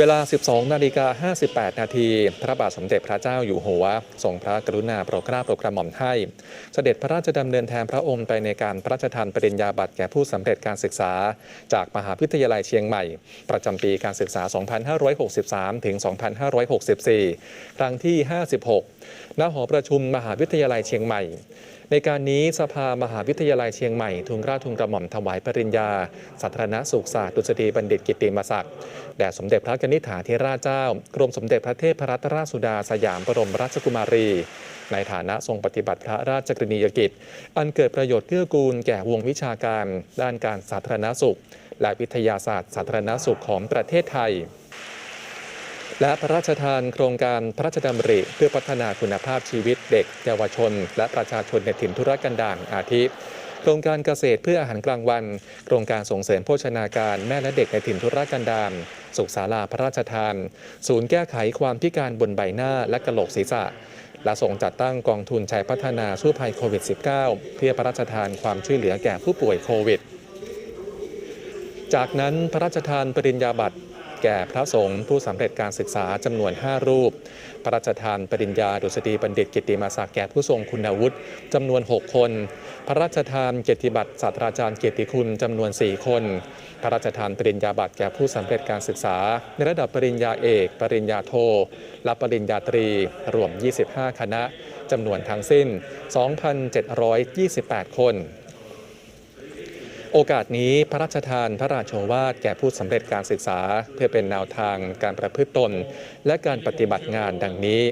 เวลา 12 นาฬิกา 58 นาที พระบาทสมเด็จพระเจ้าอยู่หัว ทรงพระกรุณาโปรดเกล้าโปรดกระหม่อมให้ เสด็จพระราชดำเนินแทนพระองค์ไปในการพระราชทานปริญญาบัตรแก่ผู้สำเร็จการศึกษา จากมหาวิทยาลัยเชียงใหม่ ประจำปีการศึกษา 2563 ถึง 2564 ครั้งที่ 56 ณ หอประชุมมหาวิทยาลัยเชียงใหม่ในการนี้สภามหาวิทยาลัยเชียงใหม่ทุนเกล้าทุนกระหม่อมถวายปริญญาสาธารณสุขศาสตร์ดุษฎีบัณฑิตกิตติมศักดิ์แด่สมเด็จพระกนิษฐาธิราชเจ้ากรมสมเด็จพระเทพรัตนราชสุดาสยามบรมราชกุมารี ในฐานะทรงปฏิบัติพระราชกรณียกิจ อันเกิดประโยชน์เกื้อกูลแก่วงวิชาการ ด้านการสาธารณสุข และวิทยาศาสตร์สาธารณสุขของประเทศไทย และพระราชทานโครงการพระราชดำริ เพื่อพัฒนาคุณภาพชีวิตเด็ก เยาวชน และประชาชนในถิ่นธุรกันดารอาทิโครงการเกษตรเพื่ออาหารกลางวัน โครงการส่งเสริมโภชนาการแม่และเด็กในถิ่นธุรกันดารสุขศาลาพระราชทาน ศูนย์แก้ไขความพิการบนใบหน้าและกระโหลกศีรษะ และส่งจัดตั้งกองทุนชัยพัฒนาสู้ภัยโควิด -19 เพื่อพระราชทานความช่วยเหลือแก่ผู้ป่วยโควิด จากนั้นพระราชทานปริญญาบัตร แก่พระสงฆ์ผู้สำเร็จการศึกษาจำนวน 5 รูป พระราชทานปริญญาดุษฎีบัณฑิตกิติมาศักดิ์แก่ผู้ทรงคุณวุฒิจำนวน 6 คน พระราชทานเกียรติบัตรศาสตราจารย์เกียรติคุณจำนวน 4 คน พระราชทานปริญญาบัตรแก่ผู้สำเร็จการศึกษา ในระดับปริญญาเอก ปริญญาโท และปริญญาตรี รวม 25 คณะจำนวนทั้งสิ้น 2,728 คน โอกาสนี้พระราชทานพระราชโอวาทแก่ผู้สำเร็จการศึกษา เพื่อเป็นแนวทางการประพฤติตน และการปฏิบัติงานดังนี้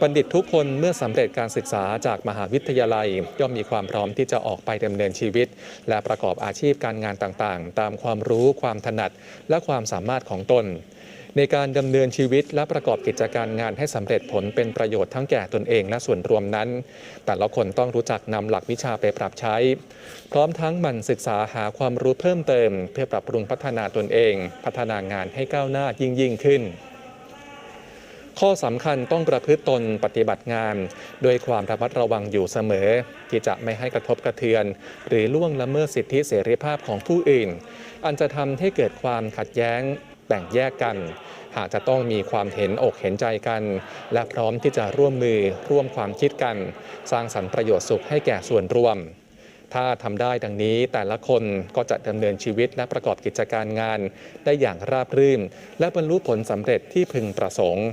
บัณฑิตทุกคนเมื่อสำเร็จการศึกษาจากมหาวิทยาลัย ย่อมมีความพร้อมที่จะออกไปดำเนินชีวิต และประกอบอาชีพการงานต่างๆ ตามความรู้ความถนัดและความสามารถของตน ในการดำเนินชีวิตและประกอบกิจการงานให้สำเร็จผลเป็นประโยชน์ทั้งแก่ตนเองและส่วนรวมนั้น แต่ละคนต้องรู้จักนำหลักวิชาไปปรับใช้ พร้อมทั้งมันศึกษาหาความรู้เพิ่มเติม เพื่อปรับปรุงพัฒนาตนเอง พัฒนางานให้ก้าวหน้ายิ่งยิ่งขึ้นข้อสำคัญต้องประพฤติตนปฏิบัติงานโดยความระมัดระวังอยู่เสมอ ที่จะไม่ให้กระทบกระเทือน หรือล่วงละเมิดสิทธิเสรีภาพของผู้อื่น อันจะทำให้เกิดความขัดแย้ง แบ่งแยกกัน หากจะต้องมีความเห็นอกเห็นใจกัน และพร้อมที่จะร่วมมือร่วมความคิดกัน สร้างสรรค์ประโยชน์สุขให้แก่ส่วนรวม ถ้าทำได้ดังนี้แต่ละคนก็จะดำเนินชีวิตและประกอบกิจการงาน ได้อย่างราบรื่น และบรรลุผลสำเร็จที่พึงประสงค์